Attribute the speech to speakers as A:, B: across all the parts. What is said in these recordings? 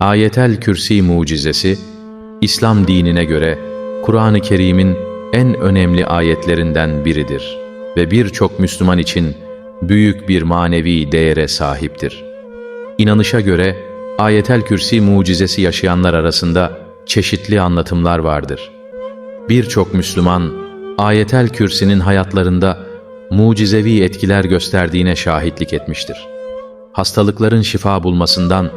A: Ayetel Kürsi mucizesi, İslam dinine göre Kur'an-ı Kerim'in en önemli ayetlerinden biridir ve birçok Müslüman için büyük bir manevi değere sahiptir. İnanışa göre Ayetel Kürsi mucizesi yaşayanlar arasında çeşitli anlatımlar vardır. Birçok Müslüman Ayetel Kürsi'nin hayatlarında mucizevi etkiler gösterdiğine şahitlik etmiştir. Hastalıkların şifa bulmasından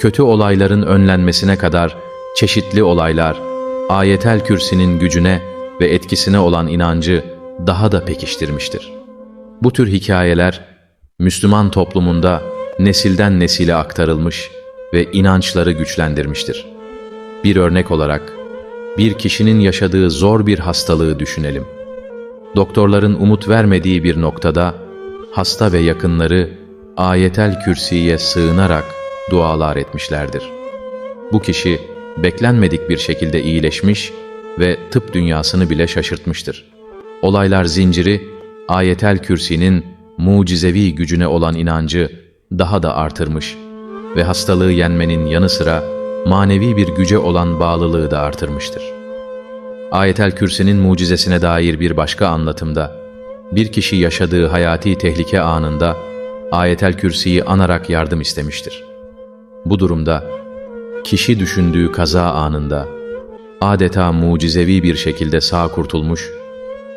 A: kötü olayların önlenmesine kadar çeşitli olaylar Ayetel Kürsi'nin gücüne ve etkisine olan inancı daha da pekiştirmiştir. Bu tür hikayeler Müslüman toplumunda nesilden nesile aktarılmış ve inançları güçlendirmiştir. Bir örnek olarak bir kişinin yaşadığı zor bir hastalığı düşünelim. Doktorların umut vermediği bir noktada hasta ve yakınları ayetel kürsüye sığınarak dualar etmişlerdir. Bu kişi beklenmedik bir şekilde iyileşmiş ve tıp dünyasını bile şaşırtmıştır. Olaylar zinciri ayetel kürsinin mucizevi gücüne olan inancı daha da artırmış ve hastalığı yenmenin yanı sıra manevi bir güce olan bağlılığı da artırmıştır. Ayetel Kürsi'nin mucizesine dair bir başka anlatımda, bir kişi yaşadığı hayati tehlike anında Ayetel Kürsi'yi anarak yardım istemiştir. Bu durumda, kişi düşündüğü kaza anında adeta mucizevi bir şekilde sağ kurtulmuş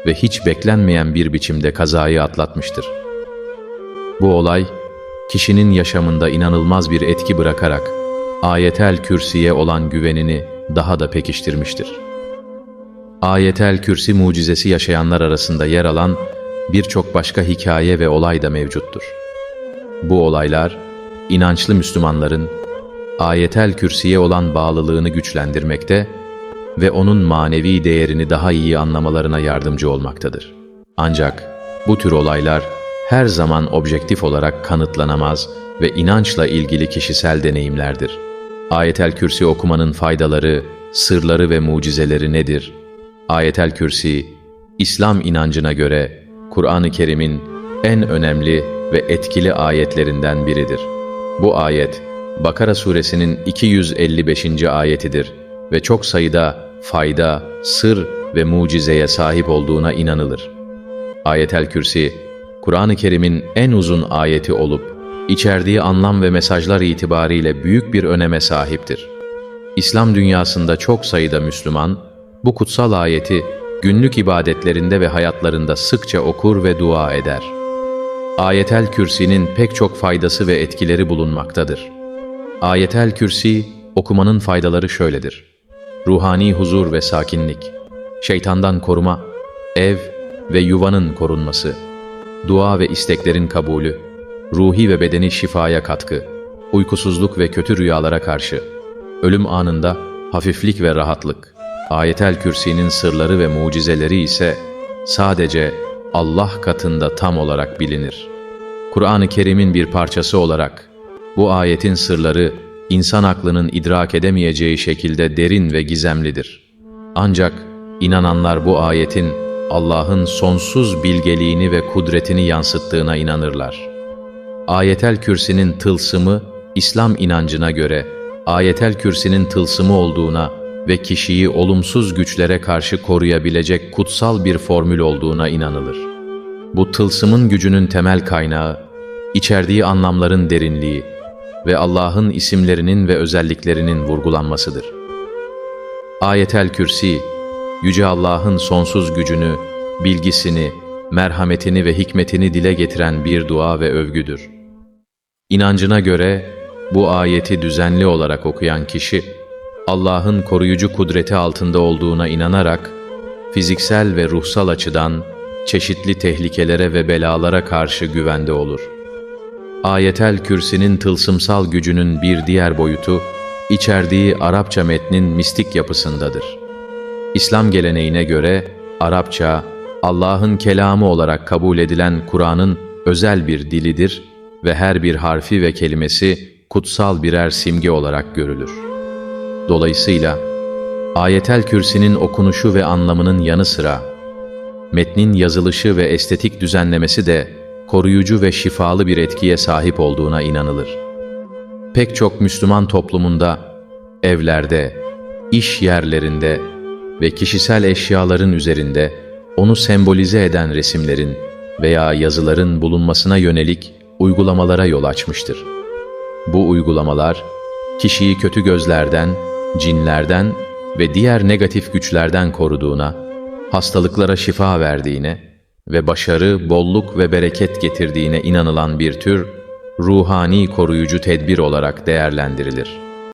A: ve hiç beklenmeyen bir biçimde kazayı atlatmıştır. Bu olay, kişinin yaşamında inanılmaz bir etki bırakarak Ayetel Kürsi'ye olan güvenini daha da pekiştirmiştir. Ayetel Kürsi mucizesi yaşayanlar arasında yer alan birçok başka hikaye ve olay da mevcuttur. Bu olaylar, inançlı Müslümanların Ayetel Kürsi'ye olan bağlılığını güçlendirmekte ve onun manevi değerini daha iyi anlamalarına yardımcı olmaktadır. Ancak bu tür olaylar her zaman objektif olarak kanıtlanamaz ve inançla ilgili kişisel deneyimlerdir. Ayetel Kürsi okumanın faydaları, sırları ve mucizeleri nedir? Ayetel Kürsi, İslam inancına göre Kur'an-ı Kerim'in en önemli ve etkili ayetlerinden biridir. Bu ayet, Bakara suresinin 255. ayetidir ve çok sayıda fayda, sır ve mucizeye sahip olduğuna inanılır. Ayetel Kürsi, Kur'an-ı Kerim'in en uzun ayeti olup, içerdiği anlam ve mesajlar itibariyle büyük bir öneme sahiptir. İslam dünyasında çok sayıda Müslüman, bu kutsal ayeti günlük ibadetlerinde ve hayatlarında sıkça okur ve dua eder. Ayetel Kürsi'nin pek çok faydası ve etkileri bulunmaktadır. Ayetel Kürsi, okumanın faydaları şöyledir. Ruhani huzur ve sakinlik, şeytandan koruma, ev ve yuvanın korunması, dua ve isteklerin kabulü, ruhi ve bedeni şifaya katkı, uykusuzluk ve kötü rüyalara karşı, ölüm anında hafiflik ve rahatlık, Ayetel Kürsi'nin sırları ve mucizeleri ise sadece Allah katında tam olarak bilinir. Kur'an-ı Kerim'in bir parçası olarak bu ayetin sırları insan aklının idrak edemeyeceği şekilde derin ve gizemlidir. Ancak inananlar bu ayetin Allah'ın sonsuz bilgeliğini ve kudretini yansıttığına inanırlar. Ayetel Kürsi'nin tılsımı İslam inancına göre Ayetel Kürsi'nin tılsımı olduğuna ve kişiyi olumsuz güçlere karşı koruyabilecek kutsal bir formül olduğuna inanılır. Bu tılsımın gücünün temel kaynağı, içerdiği anlamların derinliği ve Allah'ın isimlerinin ve özelliklerinin vurgulanmasıdır. Ayetel Kürsi, Yüce Allah'ın sonsuz gücünü, bilgisini, merhametini ve hikmetini dile getiren bir dua ve övgüdür. İnancına göre bu ayeti düzenli olarak okuyan kişi, Allah'ın koruyucu kudreti altında olduğuna inanarak, fiziksel ve ruhsal açıdan çeşitli tehlikelere ve belalara karşı güvende olur. Ayetel Kürsi'nin tılsımsal gücünün bir diğer boyutu, içerdiği Arapça metnin mistik yapısındadır. İslam geleneğine göre Arapça, Allah'ın kelamı olarak kabul edilen Kur'an'ın özel bir dilidir ve her bir harfi ve kelimesi kutsal birer simge olarak görülür. Dolayısıyla Ayetel Kürsi'nin okunuşu ve anlamının yanı sıra metnin yazılışı ve estetik düzenlemesi de koruyucu ve şifalı bir etkiye sahip olduğuna inanılır. pek çok Müslüman toplumunda, evlerde, iş yerlerinde ve kişisel eşyaların üzerinde onu sembolize eden resimlerin veya yazıların bulunmasına yönelik uygulamalara yol açmıştır. Bu uygulamalar, kişiyi kötü gözlerden, cinlerden ve diğer negatif güçlerden koruduğuna, hastalıklara şifa verdiğine ve başarı, bolluk ve bereket getirdiğine inanılan bir tür ruhani koruyucu tedbir olarak değerlendirilir.